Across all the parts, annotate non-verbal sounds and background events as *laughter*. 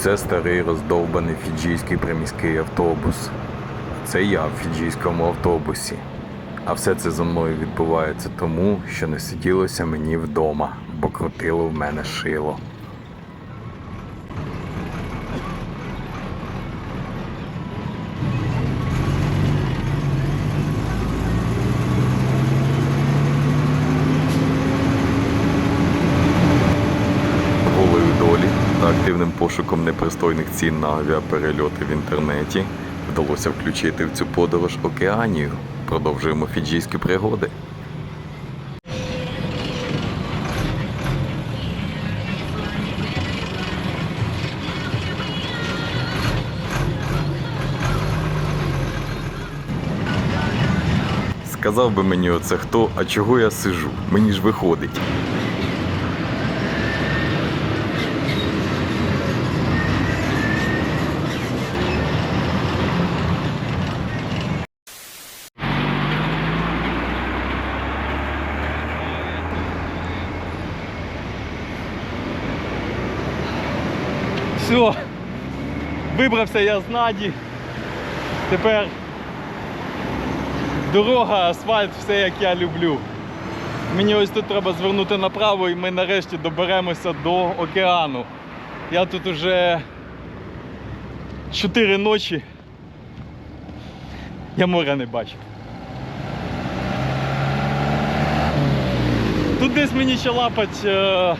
Це старий роздовбаний фіджійський приміський автобус. Це я в фіджійському автобусі. А все це зо мною відбувається тому, що не сиділося мені вдома, бо крутило в мене шило. Активним пошуком непристойних цін на авіаперельоти в інтернеті вдалося включити в цю подорож Океанію. Продовжуємо фіджійські пригоди. Сказав би мені оце хто, а чого я сижу? Мені ж виходить. Все, вибрався я з Наді. Тепер дорога, асфальт, все як я люблю. Мені ось тут треба звернути направо і ми нарешті доберемося до океану. Я тут уже 4 ночі. Я моря не бачив. Тут десь мені ще лапать е,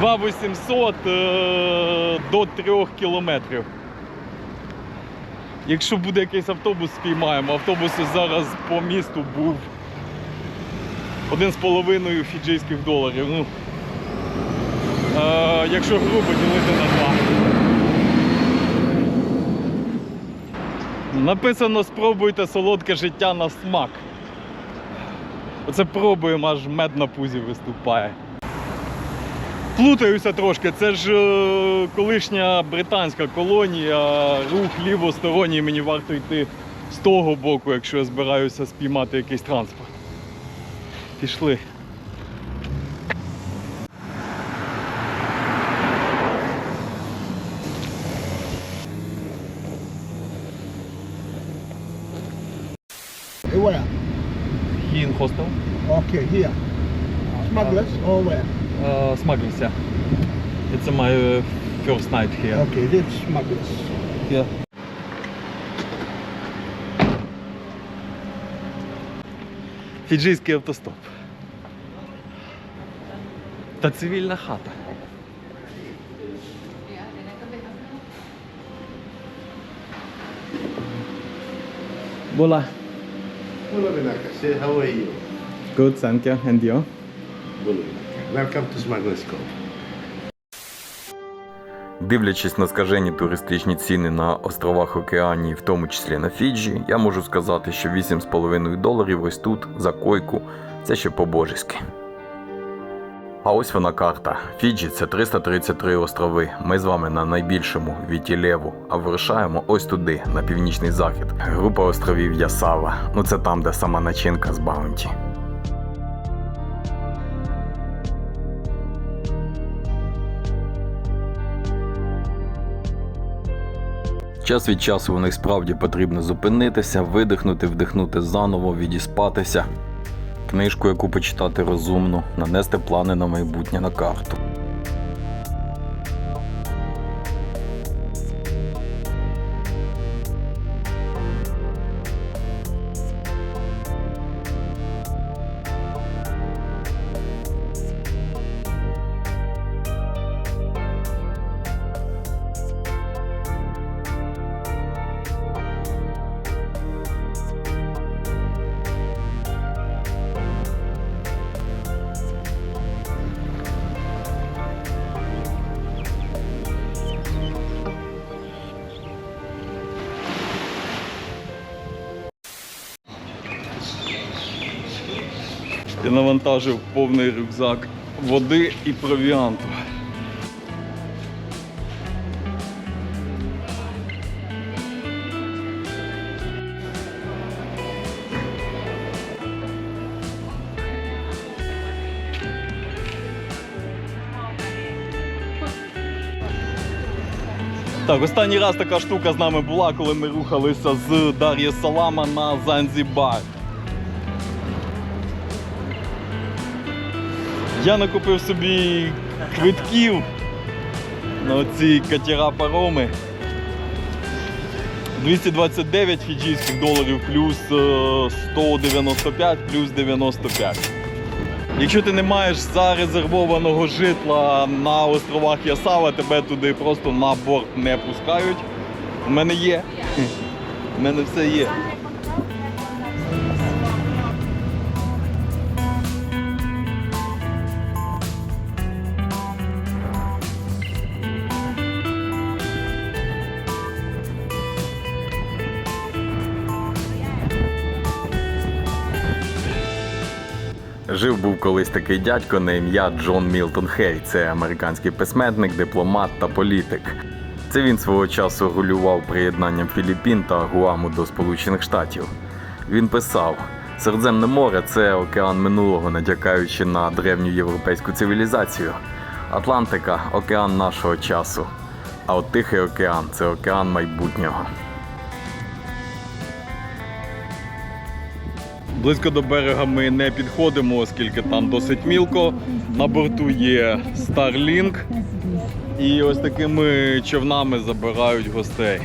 2800 е, до 3 кілометрів. Якщо буде якийсь автобус, спіймаємо. Автобус зараз по місту був 1,5 фіджийських доларів. Ну, е, якщо грубо ділити на два. Написано спробуйте солодке життя на смак. Оце пробуємо, аж мед на пузі виступає. Плутаюся трошки, це ж е, колишня британська колонія, рух лівосторонній, мені варто йти з того боку, якщо я збираюся спіймати якийсь транспорт. Пішли. Where? Хін хостел. Okay, here. Smugglers or where? Smugglers, yeah. It's my uh, first night here. Okay, that's smugglers. Yeah. Фіджийський автостоп. Та цивільна хата. Була. Hello, Vinaka. How are you? Good, thank you. And you? Good. Welcome to Smuggler's Cove. Дивлячись на скажені туристичні ціни на островах Океанії, в тому числі на Фіджі, я можу сказати, що 8,5 доларів ось тут за койку це ще по-божески. А ось вона карта. Фіджі це 333 острови. Ми з вами на найбільшому Вітілеву, а вирушаємо ось туди, на північний захід. Група островів Ясава. Ну це там, де сама начинка з Баунті. Час від часу у них справді потрібно зупинитися, видихнути, вдихнути заново, відіспатися, книжку, яку почитати розумно, нанести плани на майбутнє на карту. Я навантажив повний рюкзак води і провіанту. Так, останній раз така штука з нами була, коли ми рухалися з Дар'я Салама на Занзібар. Я накупив собі квитків на ці катера пароми. 229 фіджійських доларів плюс е, 195 плюс 95. Якщо ти не маєш зарезервованого житла на островах Ясава, тебе туди просто на борт не пускають. У мене є. У мене все є. Колись такий дядько на ім'я Джон Мілтон Хей. Це американський письменник, дипломат та політик. Це він свого часу рулював приєднанням Філіппін та Гуаму до Сполучених Штатів. Він писав: Середземне море це океан минулого, натякаючи на древню європейську цивілізацію. Атлантика океан нашого часу. А от Тихий океан це океан майбутнього. Близько до берега ми не підходимо, оскільки там досить мілко. На борту є Starlink. І ось такими човнами забирають гостей.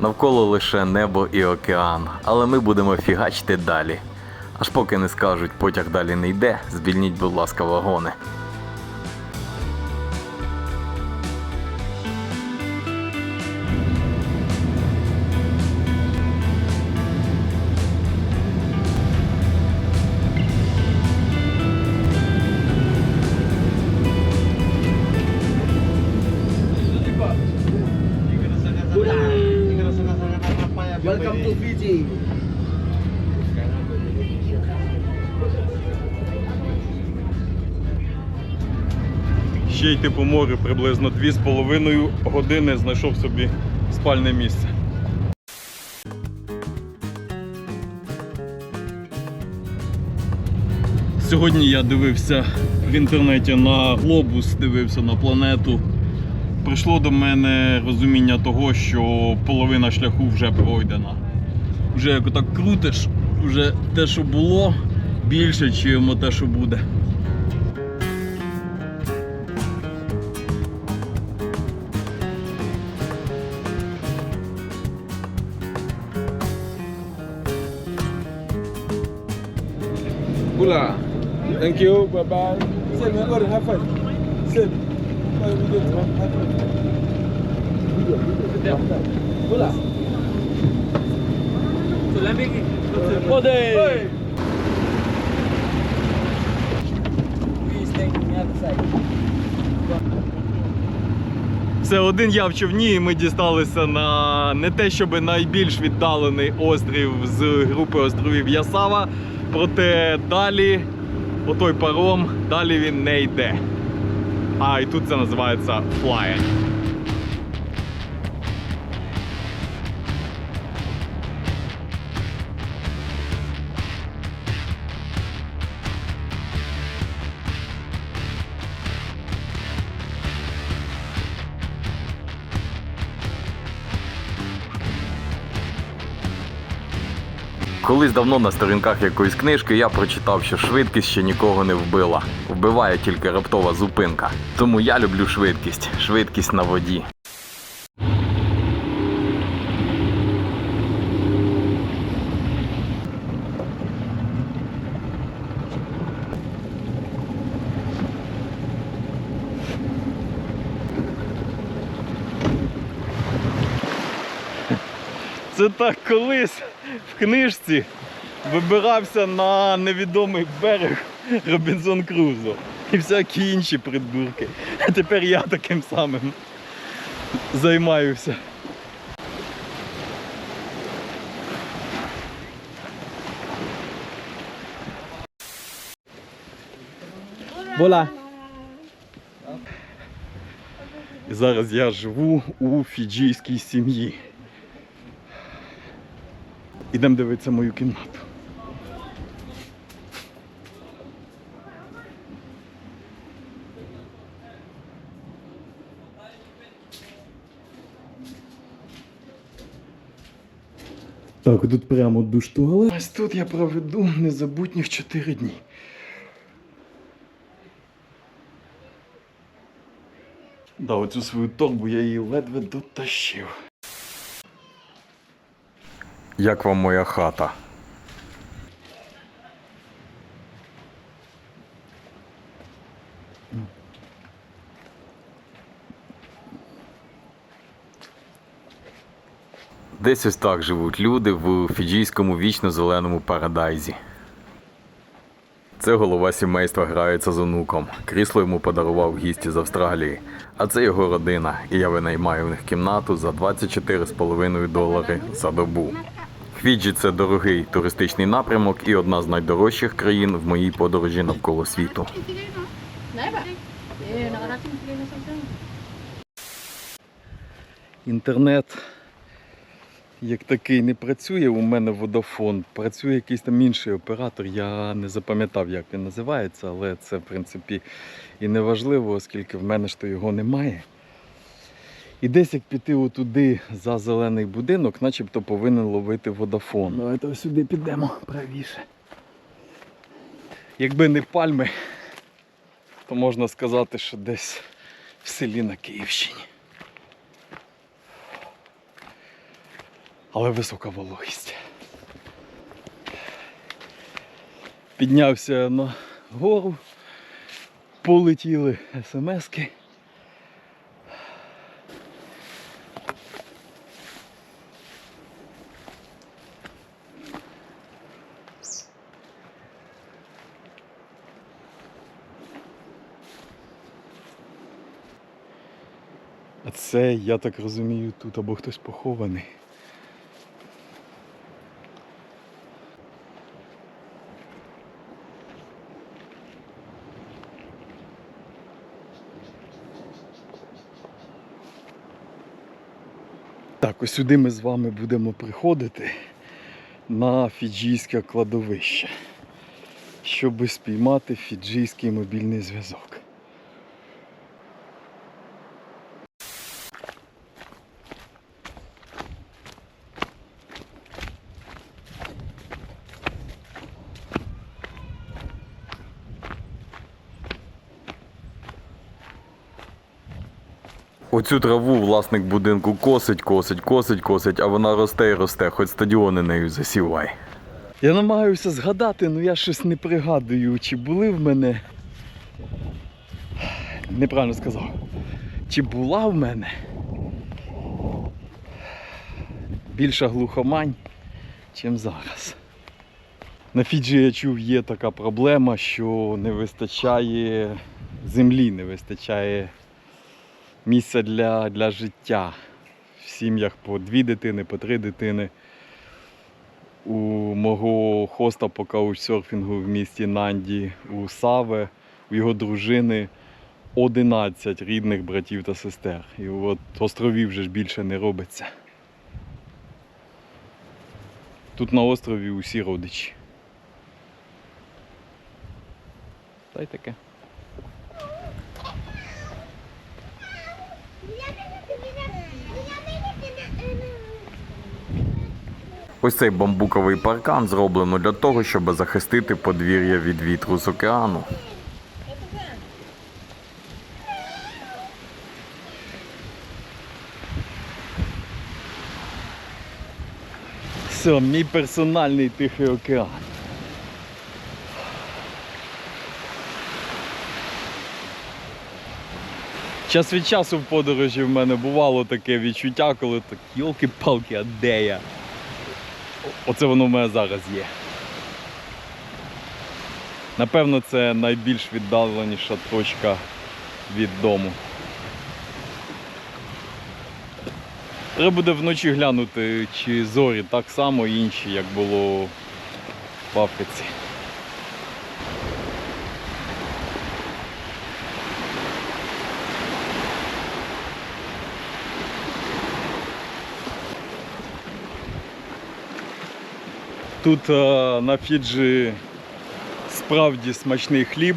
Навколо лише небо і океан, але ми будемо фігачити далі. Аж поки не скажуть, потяг далі не йде, звільніть, будь ласка, вагони. Ще йти по морю приблизно 2,5 години знайшов собі спальне місце. Сьогодні я дивився в інтернеті на глобус, дивився на планету. Прийшло до мене розуміння того, що половина шляху вже пройдена. Вже як отак крутиш, вже те, що було, більше, ніж те, що буде. Bula. Thank you. Bye bye. Sit, we go to have fun. Sit. Bye, we go to have fun. Video, video. Bula. Води! Все, один я в човні, і ми дісталися на не те, щоб найбільш віддалений острів з групи островів Ясава. Проте далі, отой паром, далі він не йде. А і тут це називається flying. Колись давно на сторінках якоїсь книжки я прочитав, що швидкість ще нікого не вбила. Вбиває тільки раптова зупинка. Тому я люблю швидкість, швидкість на воді. Це так колись в книжці вибирався на невідомий берег Робінзон Крузо і всякі інші придурки. А тепер я таким самим займаюся. Bula. І зараз я живу у фіджійській сім'ї. Ідемо дивитися мою кімнату. Так, тут прямо душ туалет. Ось тут я проведу незабутніх 4 дні. Да, оцю свою торбу я її ледве дотащив. Як вам моя хата? Десь ось так живуть люди в фіджійському вічно-зеленому парадайзі. Це голова сімейства грається з онуком. Крісло йому подарував гість з Австралії. А це його родина, і я винаймаю в них кімнату за 24,5 долари за добу. Фіджі це дорогий туристичний напрямок і одна з найдорожчих країн в моїй подорожі навколо світу. Інтернет як такий не працює. У мене водофон. Працює якийсь там інший оператор. Я не запам'ятав, як він називається, але це, в принципі, і не важливо, оскільки в мене ж то його немає. І десь як піти отуди за зелений будинок, начебто повинен ловити водофон. Давайте сюди підемо правіше. Якби не пальми, то можна сказати, що десь в селі на Київщині. але висока вологість. Піднявся на гору, полетіли смски. А це, я так розумію, тут або хтось похований. Так, ось сюди ми з вами будемо приходити на фіджійське кладовище, щоб спіймати фіджійський мобільний зв'язок. Оцю траву власник будинку косить, косить, косить, косить, а вона росте і росте, хоч стадіони нею засівай. Я намагаюся згадати, але я щось не пригадую, чи були в мене. Неправильно сказав. Чи була в мене більша глухомань, чим зараз. На Фіджі я чув, є така проблема, що не вистачає землі, не вистачає місця для, для життя. В сім'ях по дві дитини, по три дитини. У мого хоста по каучсерфінгу в місті Нанді, у Саве, у його дружини 11 рідних братів та сестер. І от островів вже ж більше не робиться. Тут на острові усі родичі. Та й таке. Ось цей бамбуковий паркан зроблено для того, щоб захистити подвір'я від вітру з океану. Все, мій персональний тихий океан. Час від часу в подорожі в мене бувало таке відчуття, коли так йолки-палки, а де я? Оце воно в мене зараз є. Напевно, це найбільш віддаленіша точка від дому. Треба буде вночі глянути, чи зорі так само інші, як було в Африці. Тут е, на Фіджі справді смачний хліб.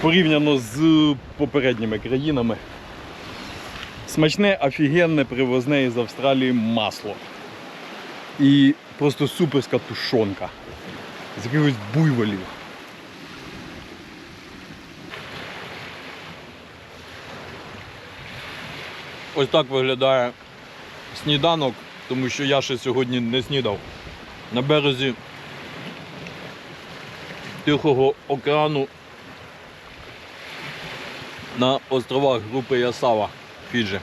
Порівняно з попередніми країнами. Смачне, офігенне привозне із Австралії масло. І просто суперська тушонка. З якихось буйволів. Ось так виглядає сніданок, тому що я ще сьогодні не снідав. На березі Тихого океану на островах групи Ясава, Фіджі.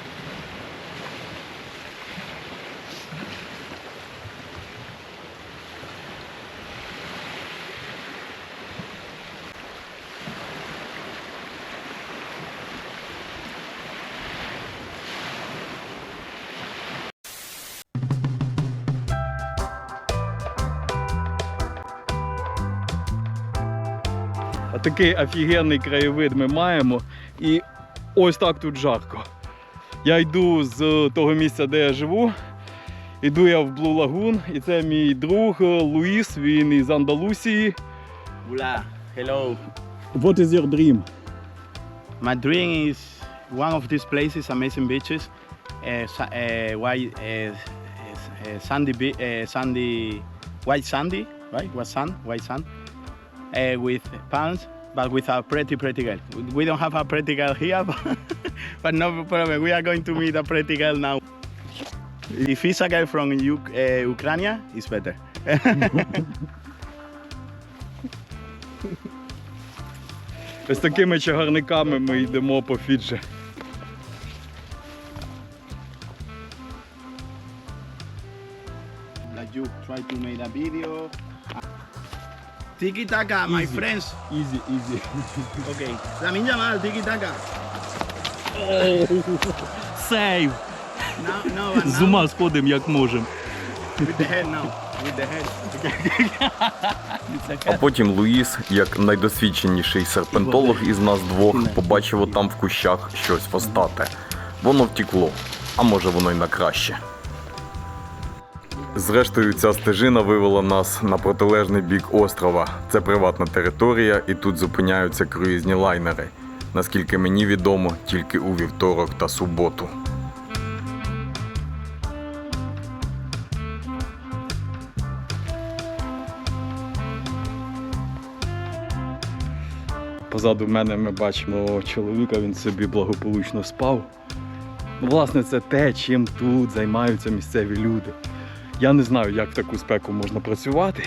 Такий офігенний краєвид ми маємо. І ось так тут жарко. Я йду з того місця, де я живу. Іду я в Блу Лагун, і це мій друг е, Луїс, він із Андалусії. Hola, hello. What is your dream? My dream is one of these places, amazing beaches, uh, uh, white, uh, uh, sandy, uh, sandy, white sandy, right? What sand? White sand, uh, with palms, but with a pretty, pretty girl. We don't have a pretty girl here, *laughs* but, but no problem. We are going to meet a pretty girl now. If it's a girl from Uk- uh, Ukraine, it's better. *laughs* Ось такими чагарниками ми йдемо по Фіджі. Like you try to make a video. Tiki taka, my Easy. friends. Easy, easy. *laughs* Okay. Lamin Yamal, tiki taka. *laughs* Сейв! No, no, but З now ума сходимо як можемо. with the head now. With the head. *laughs* А потім Луїс, як найдосвідченіший серпентолог із нас двох, побачив отам в кущах щось фостате. Воно втекло, а може воно й на краще. Зрештою, ця стежина вивела нас на протилежний бік острова. Це приватна територія, і тут зупиняються круїзні лайнери. Наскільки мені відомо, тільки у вівторок та суботу. Позаду мене ми бачимо чоловіка, він собі благополучно спав. Власне, це те, чим тут займаються місцеві люди. Я не знаю, як в таку спеку можна працювати.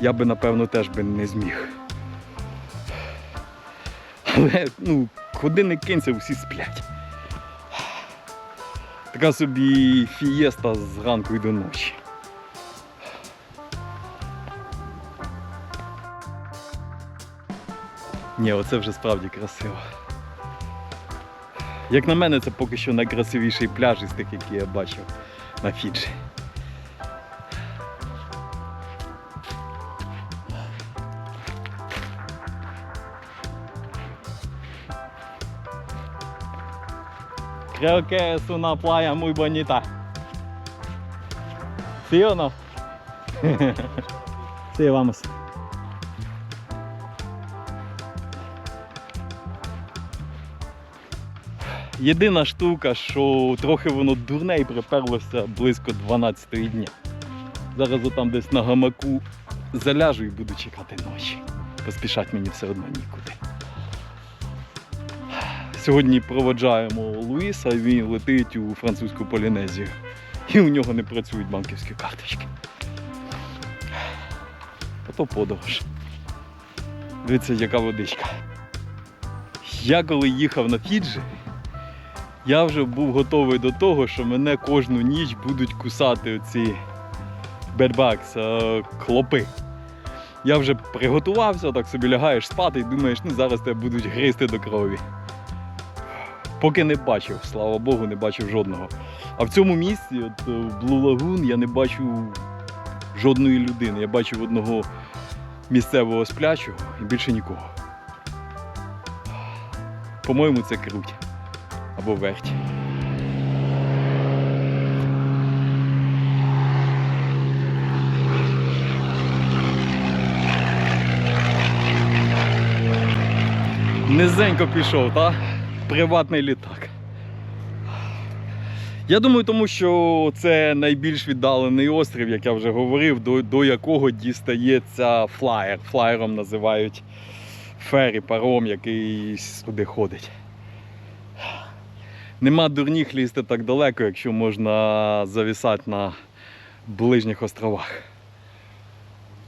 Я би, напевно, теж би не зміг. Але, ну, не кинься, всі сплять. Така собі фієста з ранку і до ночі. Ні, оце вже справді красиво. Як на мене, це поки що найкрасивіший пляж із тих, які я бачив на Фіджі. Creo que es una playa muy bonita. ¿Sí o no? sí, vamos. Єдина штука, що трохи воно дурне і приперлося близько 12 дня. Зараз отам десь на гамаку заляжу і буду чекати ночі. Поспішати мені все одно нікуди. Сьогодні проводжаємо Луїса, він летить у французьку Полінезію. І у нього не працюють банківські карточки. Ото подорож. Дивіться, яка водичка. Я коли їхав на Фіджі, я вже був готовий до того, що мене кожну ніч будуть кусати оці бедбакс, клопи. Я вже приготувався, так собі лягаєш спати і думаєш, ну зараз тебе будуть гризти до крові. Поки не бачив, слава Богу, не бачив жодного. А в цьому місці, от е, в Блу Лагун, я не бачу жодної людини. Я бачив одного місцевого сплячого і більше нікого. По-моєму, це круть або верть. Низенько пішов, та? Приватний літак. Я думаю, тому що це найбільш віддалений острів, як я вже говорив, до, до якого дістається флаєр. Флаєром називають фері, паром, який сюди ходить. Нема дурніх лізти так далеко, якщо можна завісати на ближніх островах.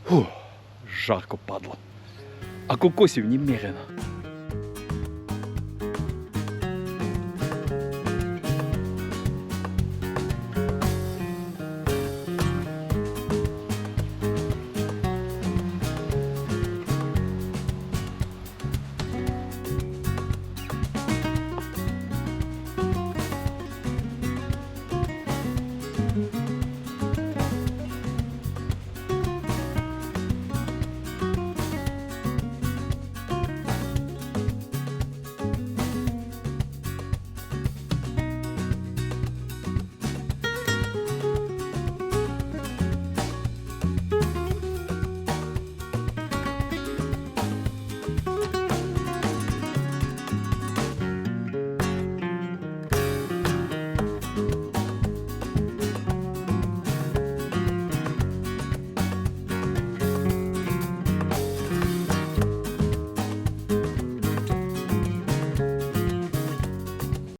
Фух, жарко падло. А кокосів немерено.